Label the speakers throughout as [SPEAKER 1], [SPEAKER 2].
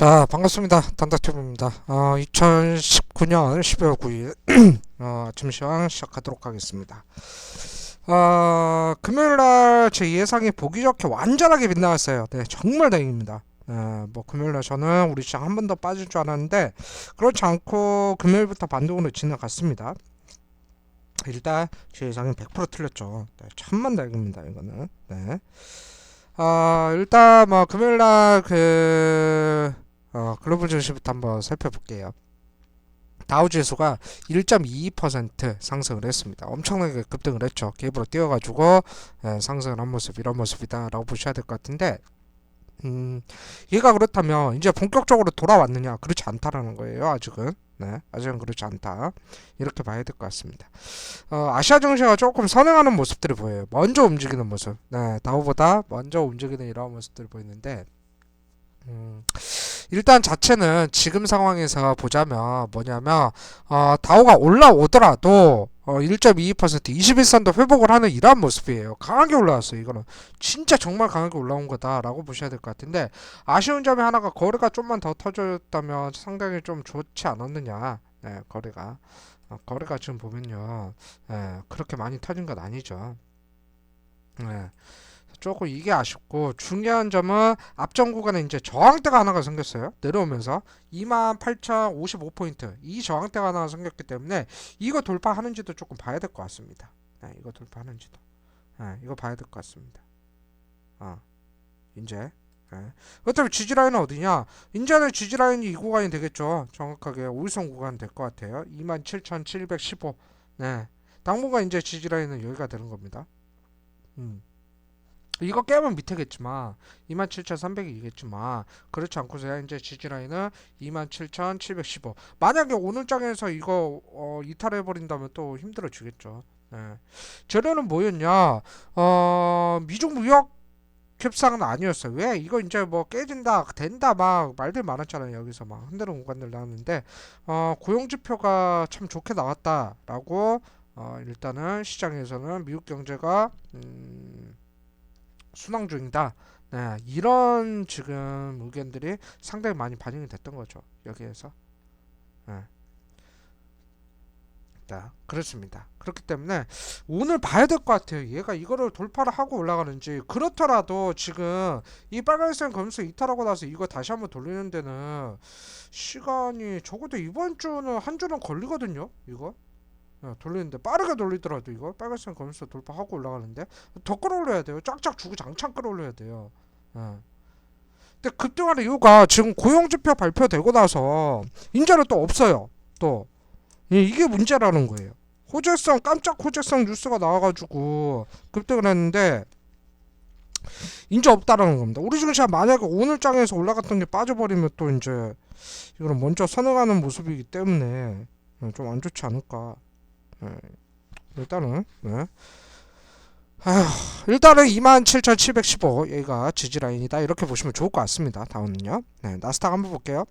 [SPEAKER 1] 자, 반갑습니다. 단다튜브입니다. 어, 2019년 12월 9일 어, 아침 시황 시작하도록 하겠습니다. 어, 금요일날 제 예상이 보기 좋게 완전하게 빗나갔어요. 네, 정말 다행입니다. 네, 뭐 금요일날 저는 우리 시장 한 번 더 빠질 줄 알았는데 그렇지 않고 금요일부터 반등으로 지나갔습니다. 일단 제 예상이 100% 틀렸죠. 네, 천만 다행입니다. 이거는. 네. 아, 일단 뭐 금요일날 그 어, 글로벌 증시부터 한번 살펴볼게요. 다우 지수가 1.22% 상승을 했습니다. 엄청나게 급등을 했죠. 갭으로 뛰어가지고 예, 상승을 한 모습 이런 모습이다라고 보셔야 될 것 같은데 음, 얘가 그렇다면 이제 본격적으로 돌아왔느냐? 그렇지 않다라는 거예요. 아직은. 네, 아직은 그렇지 않다. 이렇게 봐야 될 것 같습니다. 어, 아시아 증시가 조금 선행하는 모습들이 보여요. 먼저 움직이는 모습. 네, 다우보다 먼저 움직이는 이러한 모습들이 보이는데 음, 일단 자체는 지금 상황에서 보자면 뭐냐면 어, 다우가 올라오더라도 어, 1.22% 21선도 회복을 하는 이러한 모습이에요. 강하게 올라왔어요. 이거는 진짜 정말 강하게 올라온 거다라고 보셔야 될 것 같은데 아쉬운 점이 하나가 거래가 좀만 더 터졌다면 상당히 좀 좋지 않았느냐. 네, 거래가 어, 거래가 지금 보면요, 네, 그렇게 많이 터진 건 아니죠. 네. 조금 이게 아쉽고 중요한 점은 앞전 구간에 이제 저항대가 하나가 생겼어요. 내려오면서 28,055포인트 이 저항대가 하나가 생겼기 때문에 이거 돌파하는지도 조금 봐야 될 것 같습니다. 네, 이거 돌파하는지도 네, 이거 봐야 될 것 같습니다. 아 이제 네. 그렇다면 지지라인은 어디냐? 이제는 지지라인이 이 구간이 되겠죠. 정확하게 우일선 구간 될 것 같아요. 27,715 네. 당분간 이제 지지라인은 여기가 되는 겁니다. 음. 이거 깨면 밑에겠지만 27,300이겠지만 그렇지 않고서야 이제 지지라인은 27,715 만약에 오늘 장에서 이거 어, 이탈해 버린다면 또 힘들어지겠죠. 네. 재료는 뭐였냐? 어, 미중 무역 협상은 아니었어요. 왜? 이거 이제 뭐 깨진다 된다 막 말들 많았잖아요 여기서 막 흔드는 공간들 나왔는데. 어, 고용지표가 참 좋게 나왔다라고 어, 일단은 시장에서는 미국 경제가 음, 순항 중이다. 네, 이런 지금 의견들이 상당히 많이 반영이 됐던 거죠. 여기에서. 네. 자, 그렇습니다. 그렇기 때문에 오늘 봐야 될 것 같아요. 얘가 이거를 돌파를 하고 올라가는지 그렇더라도 지금 이 빨간색 검수 이탈하고 나서 이거 다시 한번 돌리는 데는 시간이 적어도 이번 주는 한 주는 걸리거든요. 이거. 어, 돌리는데 빠르게 돌리더라도 이거 빨간색 검수 돌파하고 올라가는데 더 끌어올려야 돼요. 쫙쫙 주고 장창 끌어올려야 돼요. 어. 근데 급등하는 이유가 지금 고용지표 발표되고 나서 인자는 또 없어요. 또 이- 이게 문제라는 거예요. 호재성 깜짝 호재성 뉴스가 나와가지고 급등을 했는데 인자 없다라는 겁니다. 우리 증시가 만약에 오늘 장에서 올라갔던 게 빠져버리면 또 이제 이거는 먼저 선행하는 모습이기 때문에 좀 안 좋지 않을까. 네. 일단은 네. 아휴, 일단은 27,715 여기가 지지라인이다 이렇게 보시면 좋을 것 같습니다. 다음은요. 네, 나스닥 한번 볼게요.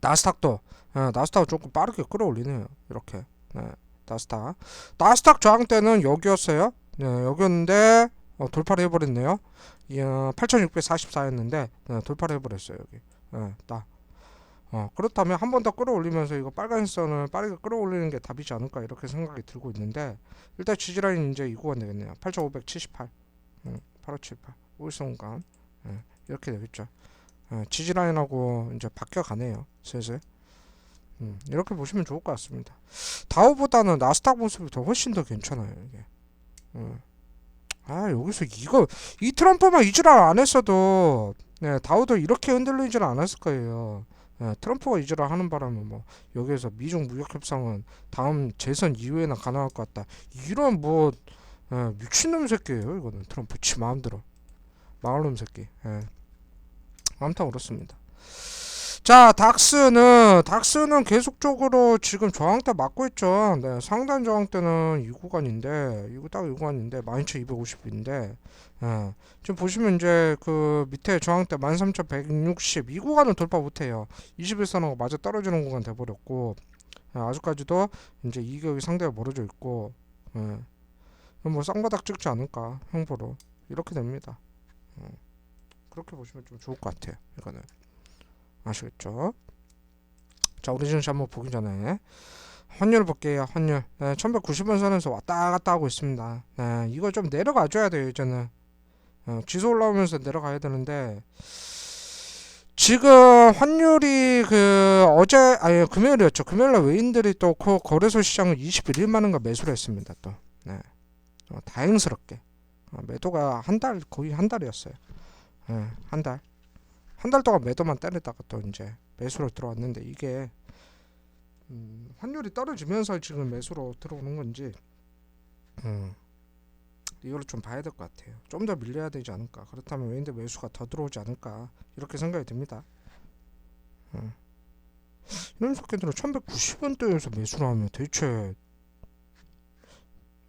[SPEAKER 1] 나스닥도 네, 나스닥 조금 빠르게 끌어올리네요. 이렇게 네, 나스닥 나스닥 저항 때는 여기였어요. 네, 여기였는데 어, 돌파를 해버렸네요. 어, 8,644였는데 네, 돌파를 해버렸어요 여기. 네, 딱 어, 그렇다면 한 번 더 끌어올리면서 이거 빨간 선을 빠르게 끌어올리는 게 답이지 않을까 이렇게 생각이 들고 있는데 일단 지지라인 이제 이 구간 되겠네요. 8,578, 음, 8578, 울성간 예, 이렇게 되겠죠. 예, 지지라인하고 이제 바뀌어 가네요. 슬슬. 음, 이렇게 보시면 좋을 것 같습니다. 다우보다는 나스닥 모습이 더 훨씬 더 괜찮아요. 이게. 음. 아 여기서 이거 이 트럼프만 이지랄 안 했어도 네, 다우도 이렇게 흔들리지는 않았을 거예요. 예, 트럼프가 이지랄 하는 바람에 뭐 여기에서 미중 무역 협상은 다음 재선 이후에나 가능할 것 같다. 이런 뭐 예, 미친놈 새끼예요. 이거는 트럼프 지 마음대로 마을놈 새끼. 예. 아무튼 그렇습니다. 자, 닥스는 닥스는 계속적으로 지금 저항대 맞고 있죠. 네, 상단 저항대는 이 구간인데 이거 딱이 구간인데 12,250인데 예. 지금 보시면 이제 그 밑에 저항대 13,160이 구간은 돌파 못해요. 21선하고 맞아 떨어지는 구간 돼버렸고 예, 아직까지도 이제 이격이 상당히 멀어져 있고 예. 뭐 쌍바닥 찍지 않을까 형보로 이렇게 됩니다. 어. 그렇게 보시면 좀 좋을 것 같아요. 이거는 아시겠죠? 자, 오리진시 한번 보기 전에 환율 볼게요. 환율. 네, 1190원 선에서 왔다 갔다 하고 있습니다. 네, 이거 좀 내려가 줘야 돼요, 이제는. 어, 지수 올라오면서 내려가야 되는데 지금 환율이 그 어제 아니 금요일이었죠. 금요일날 외인들이 또그 거래소 시장을 21일 만인가 매수를 했습니다. 또. 네. 어, 다행스럽게 어, 매도가 한 달 거의 한 달이었어요. 네, 한 달. 한 달 동안 매도만 때리다가 또 이제 매수로 들어왔는데 이게 음, 환율이 떨어지면서 지금 매수로 들어오는 건지 음, 이거를 좀 봐야 될 것 같아요. 좀 더 밀려야 되지 않을까. 그렇다면 외인들 매수가 더 들어오지 않을까 이렇게 생각이 듭니다. 음. 이런 새끼들은 1190원대에서 매수를 하면 대체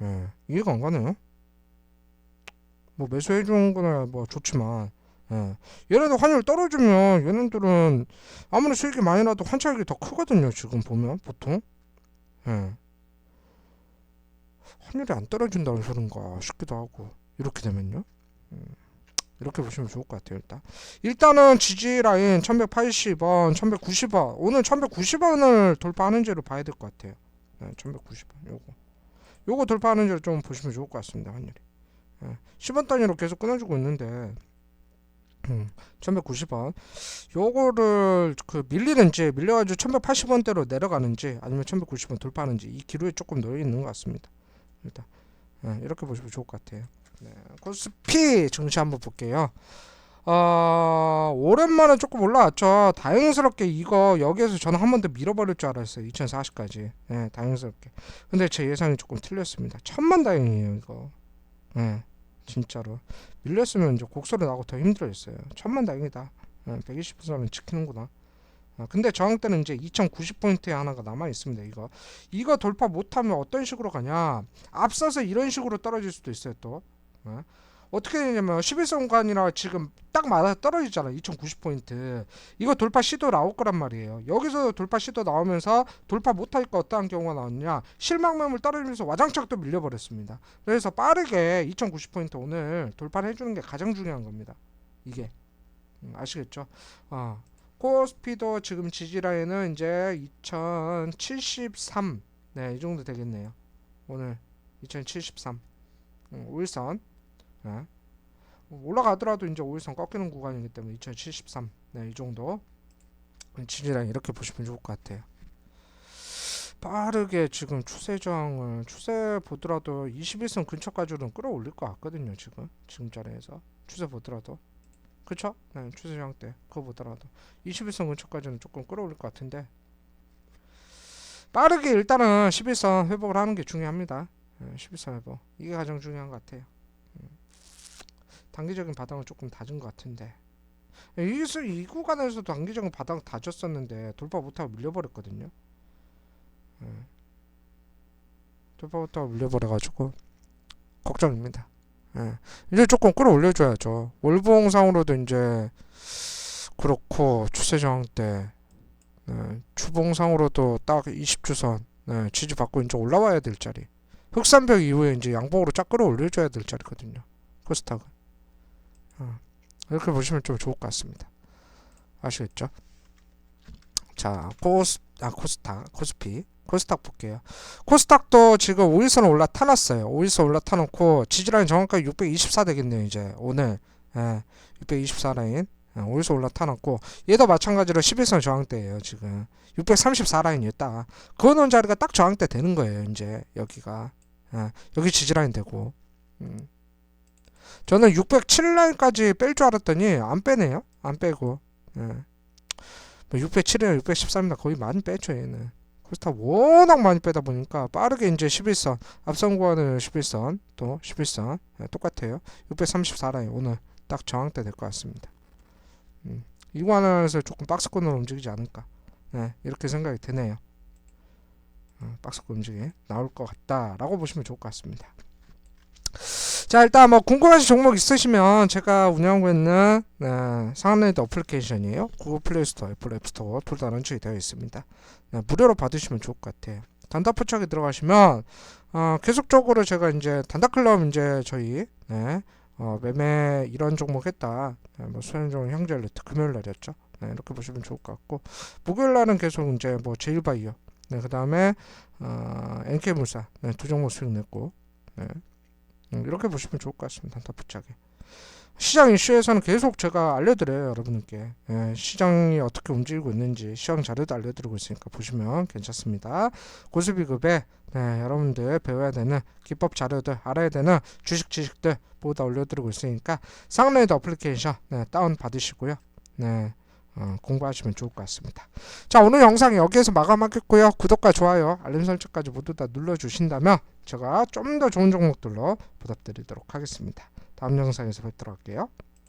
[SPEAKER 1] 예, 이해가 안 가네요. 뭐 매수해 주는 거나 뭐 좋지만 예. 얘네들 환율 떨어지면 얘네들은 아무리 수익이 많이 나도 환차익이 더 크거든요. 지금 보면 보통 예. 환율이 안 떨어진다는 소린가 싶기도 하고 이렇게 되면요. 음, 이렇게 보시면 좋을 것 같아요. 일단 일단은 지지 라인 1180원, 1190원 오늘 1190원을 돌파하는지로 봐야 될 것 같아요. 네, 1190원 요거 요거 돌파하는지를 좀 보시면 좋을 것 같습니다. 환율이 예, 10원 단위로 계속 끊어주고 있는데 음, 1190원 요거를 그 밀리는지 밀려가지고 1180원대로 내려가는지 아니면 1190원 돌파하는지 이 기로에 조금 놓여 있는 것 같습니다. 일단 예, 이렇게 보시면 좋을 것 같아요. 네, 코스피 증시 한번 볼게요. 어, 오랜만에 조금 올라왔죠. 다행스럽게 이거 여기에서 저는 한 번 더 밀어버릴 줄 알았어요. 2040까지. 네, 다행스럽게. 근데 제 예상이 조금 틀렸습니다. 천만 다행이에요, 이거. 네, 진짜로. 밀렸으면 이제 곡소리 나고 더 힘들어졌어요. 천만 다행이다. 네, 120%는 지키는구나. 아, 근데 저항 때는 이제 2090포인트에 하나가 남아 있습니다. 이거 이거 돌파 못하면 어떤 식으로 가냐? 앞서서 이런 식으로 떨어질 수도 있어요. 또 어? 어떻게 되냐면 11선관이라 지금 딱 맞아 떨어지잖아. 2090포인트 이거 돌파 시도 나올 거란 말이에요. 여기서 돌파 시도 나오면서 돌파 못하니까 어떠한 경우가 나왔냐? 실망 매물 떨어지면서 와장창 또 밀려버렸습니다. 그래서 빠르게 2090포인트 오늘 돌파를 해주는 게 가장 중요한 겁니다. 이게 음, 아시겠죠? 어. 코스피도 지금 지지라인은 이제 2073. 네, 이 정도 되겠네요. 오늘 2073. 음, 5일선. 네. 올라가더라도 이제 5일선 꺾이는 구간이기 때문에 2073. 네, 이 정도. 지지라인 이렇게 보시면 좋을 것 같아요. 빠르게 지금 추세 저항을 추세 보더라도 21선 근처까지는 끌어올릴 것 같거든요. 지금 지금 자리에서 추세 보더라도 그쵸? 네, 추세 저항 때 그거 보더라도 21선 근처까지는 조금 끌어올릴 것 같은데 빠르게 일단은 11선 회복을 하는 게 중요합니다. 네, 11선 회복 이게 가장 중요한 것 같아요. 음. 단기적인 바닥은 조금 다진 것 같은데 이, 수- 이 구간에서 도 단기적인 바닥 다졌었는데 돌파 못하고 밀려버렸거든요. 네. 돌파 못하고 밀려버려가지고 걱정입니다. 예. 이제 조금 끌어올려줘야죠. 월봉상으로도 이제 그렇고 추세 저항 때 네, 추봉상으로도 딱 20주선 네, 지지 받고 이제 올라와야 될 자리. 흑산벽 이후에 이제 양봉으로 쫙 끌어올려줘야 될 자리거든요. 코스닥은. 어, 이렇게 보시면 좀 좋을 것 같습니다. 아시겠죠? 자, 코스 아 코스닥 코스피 코스닥 볼게요. 코스닥도 지금 5일선 올라타놨어요. 5일선 올라타놓고 지지라인 정확하게 624 되겠네요. 이제 오늘 예, 624 라인 예, 5일선 올라타놨고 얘도 마찬가지로 11선 저항대예요. 지금 634 라인이었다. 그어놓은 자리가 딱 저항대 되는 거예요. 이제 여기가 예, 여기 지지라인 되고 음. 저는 607 라인까지 뺄 줄 알았더니 안 빼네요. 안 빼고. 예. 607이나 613이나 거의 많이 빼죠 얘는. 코스닥 워낙 많이 빼다 보니까 빠르게 이제 11선 앞선 구간은 11선 또 11선. 네, 똑같아요. 634라인 오늘. 딱 저항대 될 것 같습니다. 음, 이 구간에서 조금 박스권으로 움직이지 않을까. 네, 이렇게 생각이 드네요. 어, 박스권 움직이 나올 것 같다라고 보시면 좋을 것 같습니다 자 일단 뭐 궁금하신 종목 있으시면 제가 운영하고 있는 네, 상한레이드 어플리케이션이에요. 구글 플레이스토어 애플 앱스토어 둘 다 런칭이 되어 있습니다. 네, 무료로 받으시면 좋을 것 같아요. 단답 포착에 들어가시면 어, 계속적으로 제가 이제 단답클럽 이제 저희 네, 어, 매매 이런 종목 했다. 네, 뭐 수현종 형제 알레트 금요일 날이었죠. 네, 이렇게 보시면 좋을 것 같고. 목요일 날은 계속 이제 뭐 제일바이오, 네, 그 다음에 어, NK물산 네, 두 종목 수익 냈고. 네, 음, 이렇게 보시면 좋을 것 같습니다. 단타부차게. 시장 이슈에서는 계속 제가 알려드려요 여러분께 예, 시장이 어떻게 움직이고 있는지 시장 자료도 알려드리고 있으니까 보시면 괜찮습니다 고수비급에 네, 여러분들 배워야 되는 기법 자료들 알아야 되는 주식 지식들 모두 다 올려드리고 있으니까 쌍레이드 어플리케이션 네, 다운 받으시고요 네, 어, 공부하시면 좋을 것 같습니다. 자 오늘 영상 여기에서 마감하겠고요. 구독과 좋아요 알림 설정까지 모두 다 눌러주신다면 제가 좀 더 좋은 종목들로 보답드리도록 하겠습니다. 다음 영상에서 뵙도록 할게요